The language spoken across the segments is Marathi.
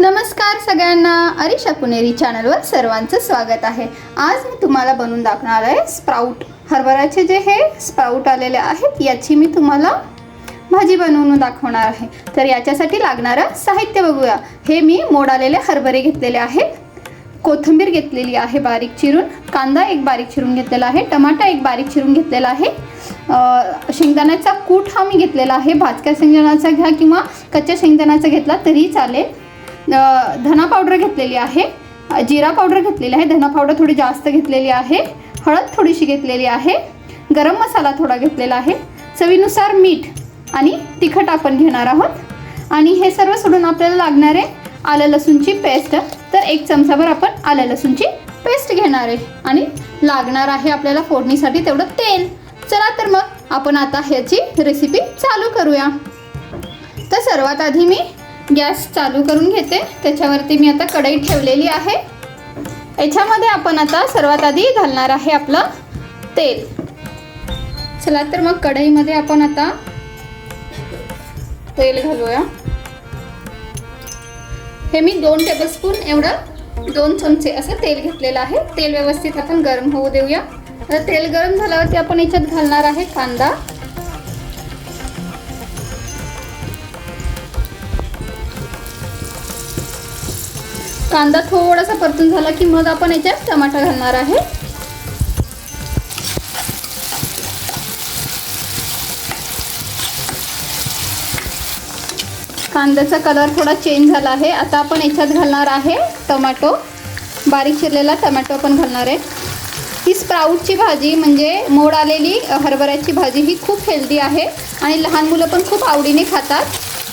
नमस्कार सगळ्यांना अरिशा पुणेरी चॅनलवर सर्वांचं स्वागत आहे. आज मी तुम्हाला बनवून दाखवणार आहे स्प्राऊट. हरभऱ्याचे जे हे स्प्राऊट आलेले आहेत याची मी तुम्हाला भाजी बनवून दाखवणार आहे. तर याच्यासाठी लागणारं साहित्य बघूया. हे मी मोड आलेले हरभरे घेतलेले आहेत. कोथिंबीर घेतलेली आहे बारीक चिरून. कांदा एक बारीक चिरून घेतलेला आहे. टमाटा एक बारीक चिरून घेतलेला आहे. शेंगदाण्याचा कूट हा मी घेतलेला आहे. भाजक्या शेंगदाण्याचा घ्या किंवा कच्च्या शेंगदाण्याचा घेतला तरी चालेल. धना पावडर घेतलेली आहे. जिरा पावडर घेतलेली आहे. धना पावडर थोडी जास्त घेतलेली आहे. हळद थोडीशी घेतलेली आहे. गरम मसाला थोडा घेतलेला आहे. चवीनुसार मीठ आणि तिखट आपण घेणार आहोत. आणि हे सर्व सोडून आपल्याला लागणारे आलं लसूणची पेस्ट. तर एक चमचाभर आपण आलं लसूणची पेस्ट घेणार आहे. आणि लागणार आहे आपल्याला फोडणीसाठी तेवढं तेल. चला तर मग आपण आता ह्याची रेसिपी चालू करूया. तर सर्वात आधी मी गॅस चालू करून घेते. त्याच्यावरती मी आता कढई ठेवलेली आहे. याच्यामध्ये आपण आता सर्वात आधी घालणार आहे आपलं तेल. चला तर मग कढईमध्ये आपण आता तेल घालूया. हे मी दोन टेबलस्पून एवढं दोन चमचे असं तेल घेतलेलं आहे. तेल व्यवस्थित आपण गरम होऊ देऊया. आता तेल गरम झाल्यावरती आपण याच्यात घालणार आहे कांदा. कांदा थोडासा परतून झाला की मग आपण याच्यात टमाटा घालणार आहे. कांद्याचा कलर थोडा चेंज झाला आहे. आता आपण याच्यात घालणार आहे टोमॅटो. बारीक चिरलेला टमॅटो पण घालणार आहे. ही स्प्राऊटची भाजी म्हणजे मोड आलेली हरभऱ्याची भाजी ही खूप हेल्दी आहे. आणि लहान मुलं पण खूप आवडीने खातात.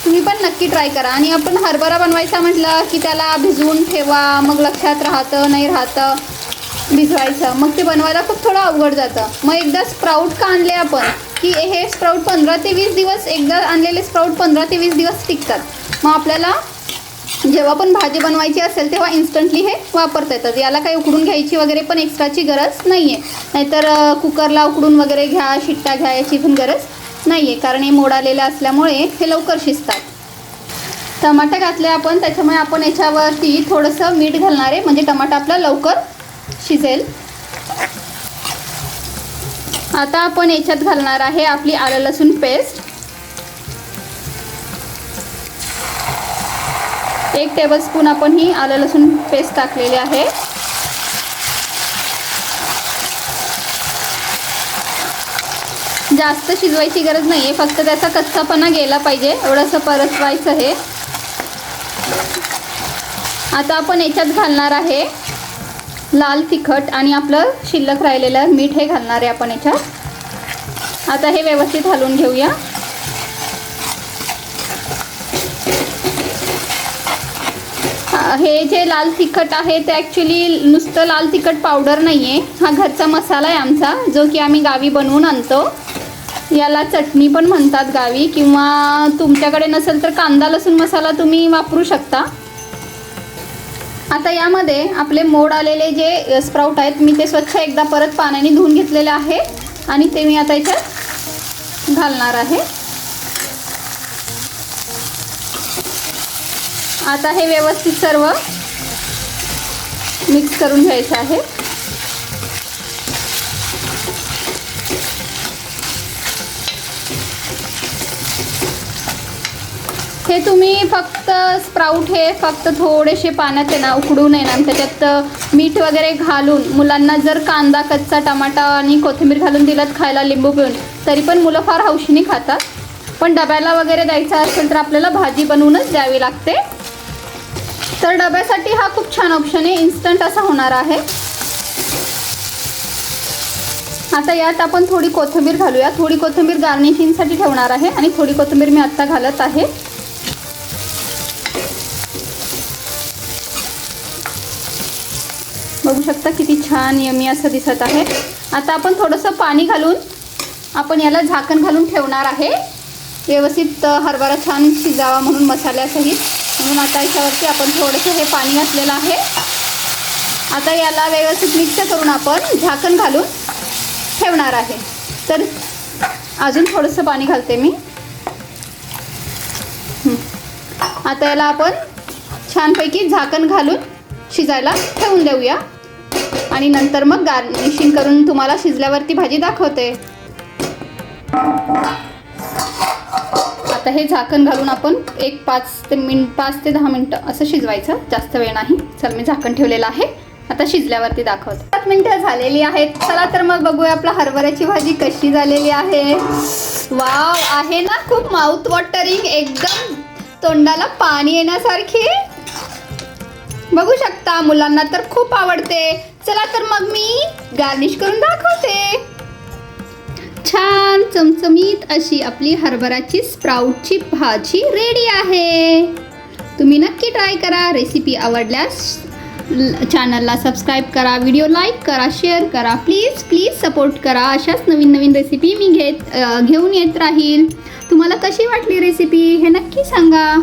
तुम्ही पण नक्की ट्राय करा. आणि आपण हरभरा बनवायचा म्हटलं की त्याला भिजवून ठेवा. मग लक्षात राहतं नाही राहतं भिजवायचं. मग ते बनवायला खूप थोडं अवघड जातं. मग एकदा स्प्राऊट का आणले आपण की हे स्प्राऊट पंधरा ते वीस दिवस एकदा आणलेले स्प्राऊट पंधरा ते वीस दिवस टिकतात. मग आपल्याला जेव्हा पण भाजी बनवायची असेल तेव्हा इन्स्टंटली हे वापरता येतात. याला काही उकडून घ्यायची वगैरे पण एक्स्ट्राची गरज नाही आहे नाहीतर कुकरला उकडून वगैरे घ्या शिट्टा घ्या याची पण गरज नाही आहे कारण हे मोड आलेलं असल्यामुळे हे लवकर शिजतात. टमाटा घातले आपण त्याच्यामुळे आपण याच्यावरती थोडंसं मीठ घालणार आहे. म्हणजे टमाटा आपला लवकर शिजेल. आता आपण याच्यात घालणार आहे आपली आलं लसूण पेस्ट. एक टेबलस्पून आपण ही आलं लसूण पेस्ट टाकलेली आहे. जास्त शिजवायची गरज नाही आहे फक्त त्याचा कच्चापणा गेला पाहिजे एवढंसं परतवायचं हे आता आपण याच्यात घालणार आहे लाल तिखट आणि आपलं शिल्लक राहिलेलं मीठ हे घालणार आहे आपण याच्यात. आता हे व्यवस्थित घालून घेऊया. हे जे लाल तिखट आहे ते ॲक्च्युली नुसतं लाल तिखट पावडर नाही आहे हा घरचा मसाला आहे आमचा जो की आम्ही गावी बनवून आणतो. याला चटणी पण म्हणतात गावी किंवा तुमच्याकडे नसेल तर कांदा लसूण मसाला तुम्ही वापरू शकता. आता यामध्ये आपले मोड आलेले जे स्प्राऊट आहेत मी ते स्वच्छ एकदा परत पाण्याने धुवून घेतलेले आहे आणि ते मी आता याच्यात घालणार आहे. आता हे व्यवस्थित सर्व मिक्स करून घ्यायचं आहे. हे तुम्ही फक्त स्प्राऊट हे फक्त थोडेसे पाण्यात आहे ना उकडून आहे ना. त्याच्यात मीठ वगैरे घालून मुलांना जर कांदा कच्चा टमाटा आणि कोथिंबीर घालून दिलात खायला लिंबू पिऊन तरी पण मुलं फार हौशीने खातात. पण डब्याला वगैरे द्यायचं असेल तर आपल्याला भाजी बनवूनच द्यावी लागते. तर डब्यासाठी हा खूप छान ऑप्शन आहे. इन्स्टंट असा होणार आहे. आता यात आपण थोडी कोथिंबीर घालूया. थोडी कोथिंबीर गार्निशिंगसाठी ठेवणार आहे. आणि थोडी कोथिंबीर मी आत्ता घालत आहे. बघू शकता किती छान यमी असं दिसत आहे. आता आपण थोडंसं पाणी घालून आपण याला झाकण घालून ठेवणार आहे. व्यवस्थित हरभरा छान शिजावा म्हणून मसाल्यासहित. म्हणून आता याच्यावरती आपण थोडंसं हे पाणी घातलेलं आहे. आता याला व्यवस्थित मिक्स करून आपण झाकण घालून ठेवणार आहे. तर अजून थोडंसं पाणी घालते मी. आता याला आपण छानपैकी झाकण घालून शिजायला ठेवून देऊया. आणि नंतर मग गार्निशिंग करून तुम्हाला शिजल्यावरती भाजी दाखवते. आता हे झाकण घालून आपण एक पाच ते मिन पाच ते दहा मिनटं असं शिजवायचं. जास्त वेळ नाही. चल मी झाकण ठेवलेलं आहे. आता शिजल्यावरती दाखवते. पाच मिनटं झालेली आहेत. चला तर मग बघूया आपला हरभऱ्याची भाजी कशी झालेली आहे. वाव आहे ना खूप माउथ वॉटरिंग एकदम तोंडाला पाणी येण्यासारखी. बघू शकता मुलांना तर खूप आवडते. चला तर मग मी गार्निश करून दाखवते. छान चमचमीत अशी आपली हरभराची स्प्राऊटची भाजी रेडी आहे. तुम्ही नक्की ट्राय करा. रेसिपी आवडल्यास चॅनलला सबस्क्राईब करा व्हिडिओ लाईक करा शेअर करा. प्लीज प्लीज सपोर्ट करा. अशाच नवीन नवीन रेसिपी मी घेत घेऊन येत राहील. तुम्हाला कशी वाटली रेसिपी हे नक्की सांगा.